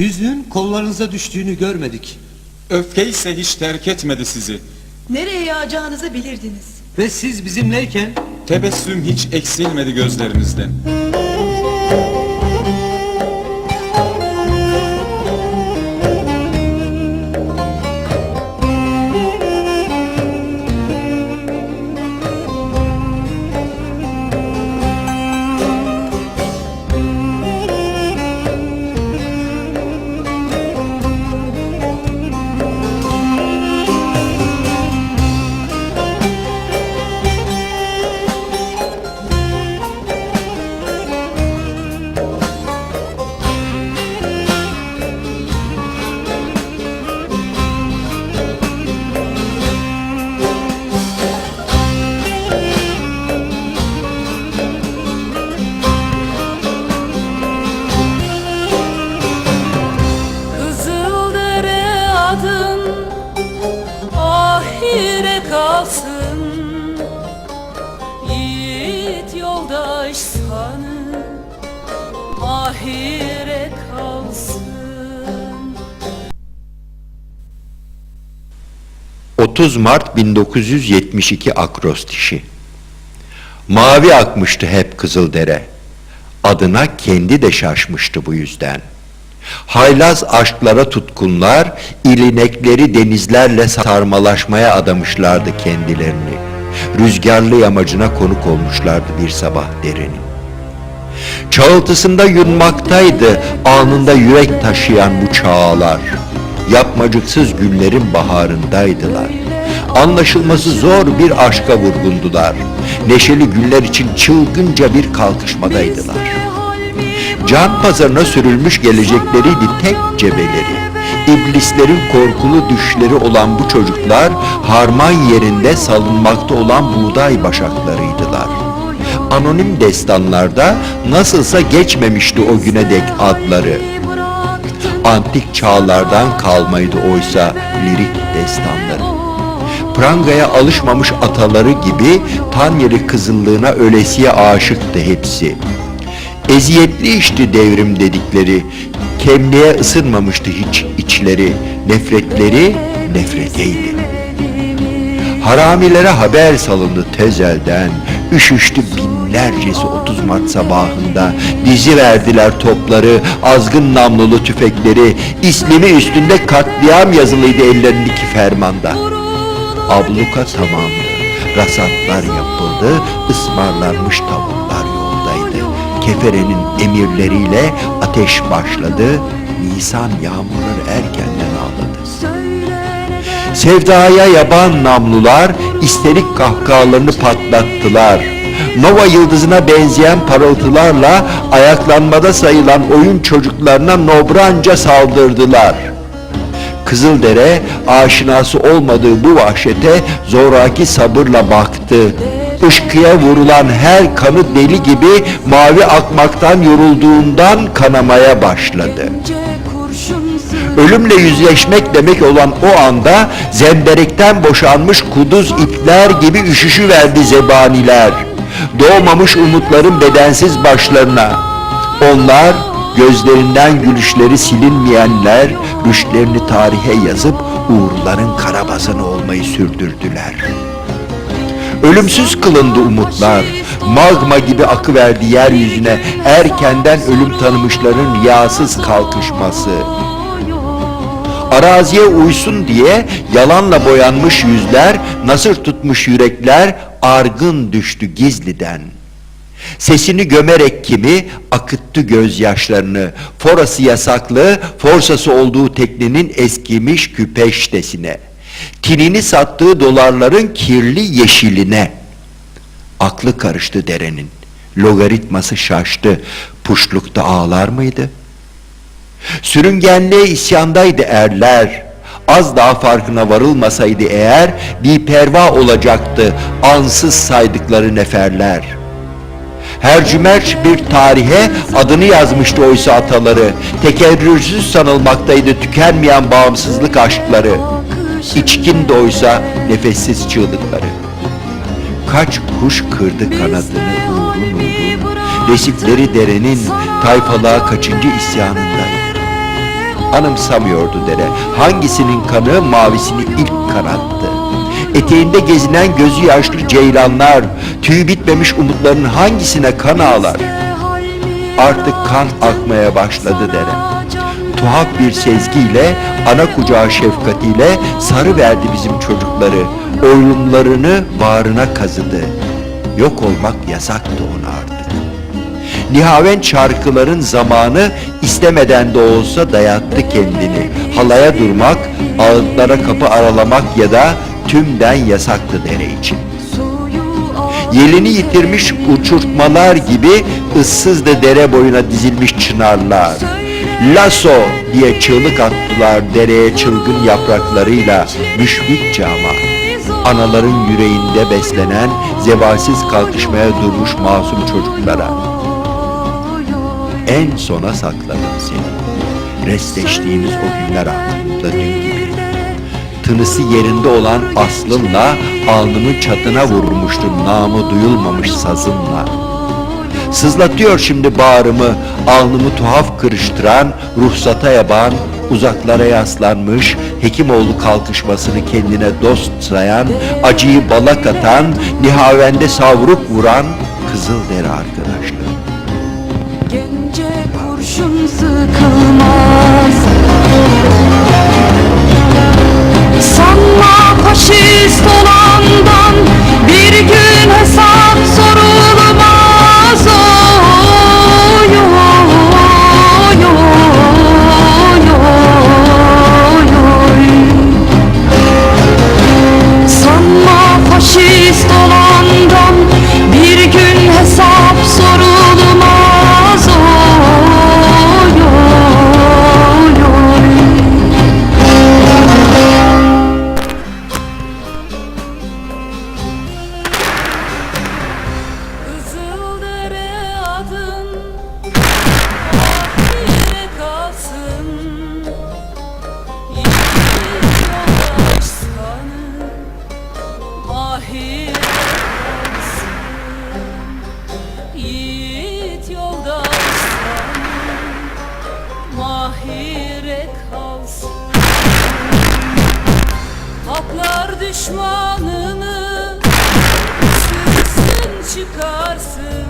Yüzüğün kollarınıza düştüğünü görmedik. Öfke ise hiç terk etmedi sizi. Nereye yağacağınızı bilirdiniz. Ve siz bizimleyken Tebessüm hiç eksilmedi gözlerinizden. 30 Mart 1972 akrostişi. Mavi akmıştı hep Kızıldere. Adına kendi de şaşmıştı bu yüzden. Haylaz aşklara tutkunlar, ilinekleri denizlerle sarmalaşmaya adamışlardı kendilerini. Rüzgarlı yamacına konuk olmuşlardı bir sabah derenin. Çağıltısında yunmaktaydı anında yürek taşıyan bu çağlar. Yapmacıksız günlerin baharındaydılar. Anlaşılması zor bir aşka vurgundular. Neşeli günler için çılgınca bir kalkışmadaydılar. Can pazarına sürülmüş gelecekleriydi tek cebeleri. İblislerin korkulu düşleri olan bu çocuklar harman yerinde salınmakta olan buğday başaklarıydılar. Anonim destanlarda nasılsa geçmemişti o güne dek adları. Antik çağlardan kalmaydı oysa lirik destanları. Pranga'ya alışmamış ataları gibi tan yeri kızıllığına ölesiye aşıktı hepsi. Eziyetli işti devrim dedikleri, kemliğe ısınmamıştı hiç içleri, nefretleri nefreteydi. Haramilere haber salındı tezelden, üşüştü binlercesi 30 Mart sabahında, dizi verdiler topları, azgın namlulu tüfekleri, İslimi üstünde katliam yazılıydı ellerindeki fermanda. Abluka tamamdı, rasatlar yapıldı, ısmarlanmış tavuklar yoldaydı. Keferenin emirleriyle ateş başladı, Nisan yağmurları erkenden ağladı. Sevdaya yaban namlular isterik kahkahalarını patlattılar. Nova yıldızına benzeyen parıltılarla ayaklanmada sayılan oyun çocuklarına nobranca saldırdılar. Kızıldere aşinası olmadığı bu vahşete zoraki sabırla baktı. Işkıya vurulan her kanı deli gibi mavi akmaktan yorulduğundan kanamaya başladı. Ölümle yüzleşmek demek olan o anda zemberekten boşanmış kuduz ipler gibi üşüşü verdi zebaniler. Doğmamış umutların bedensiz başlarına. Onlar gözlerinden gülüşleri silinmeyenler rüşlerini tarihe yazıp uğurların karabazanı olmayı sürdürdüler. Ölümsüz kılındı umutlar. Magma gibi akıverdi yeryüzüne erkenden ölüm tanımışların riyasız kalkışması araziye uysun diye yalanla boyanmış yüzler, nasır tutmuş yürekler argın düştü gizliden. Sesini gömerek kimi akıttı gözyaşlarını, forası yasaklı, forsası olduğu teknenin eskimiş küpeştesine. Tinini sattığı dolarların kirli yeşiline. Aklı karıştı derenin, logaritması şaştı, puşlukta ağlar mıydı?'' Sürüngenliğe isyandaydı erler. Az daha farkına varılmasaydı eğer bir perva olacaktı ansız saydıkları neferler. Her cümerç bir tarihe adını yazmıştı oysa ataları. Tekerrürsüz sanılmaktaydı tükenmeyen bağımsızlık aşkları. İçkin de oysa nefessiz çığlıkları. Kaç kuş kırdı kanadını uğrun uğrun. Resifleri derenin tayfalığa kaçıncı isyanındaydı. anımsamıyordu dere. Hangisinin kanı mavisini ilk kanattı. Eteğinde gezinen gözü yaşlı ceylanlar, tüyü bitmemiş umutların hangisine kan ağlar? Artık kan akmaya başladı dere. Tuhaf bir sezgiyle, ana kucağı şefkatiyle sarı verdi bizim çocukları. Oyunlarını bağrına kazıdı. Yok olmak yasaktı ona artık. Nihavent şarkıların zamanı istemeden de olsa dayattı kendini. Halaya durmak, ağıtlara kapı aralamak ya da tümden yasaktı dere için. Yelini yitirmiş uçurtmalar gibi ıssız da dere boyuna dizilmiş çınarlar. Lasso diye çığlık attılar dereye çılgın yapraklarıyla müşfikçe ama. Anaların yüreğinde beslenen zevalsiz kalkışmaya durmuş masum çocuklara. En sona sakladım seni. Restleştiğimiz o günler aklımda dün gibi. Tınısı yerinde olan aslınla alnımın çatına vurmuştun namı duyulmamış sazınla. Sızlatıyor şimdi bağrımı, alnımı tuhaf kırıştıran, ruhsata yaban, uzaklara yaslanmış, Hekimoğlu kalkışmasını kendine dost sayan, acıyı bala katan, nihavende savruk vuran Kızılderi arkadaşlar. Gence kurşun sıkılmaz Haklar düşmanını Sıksın çıkarsın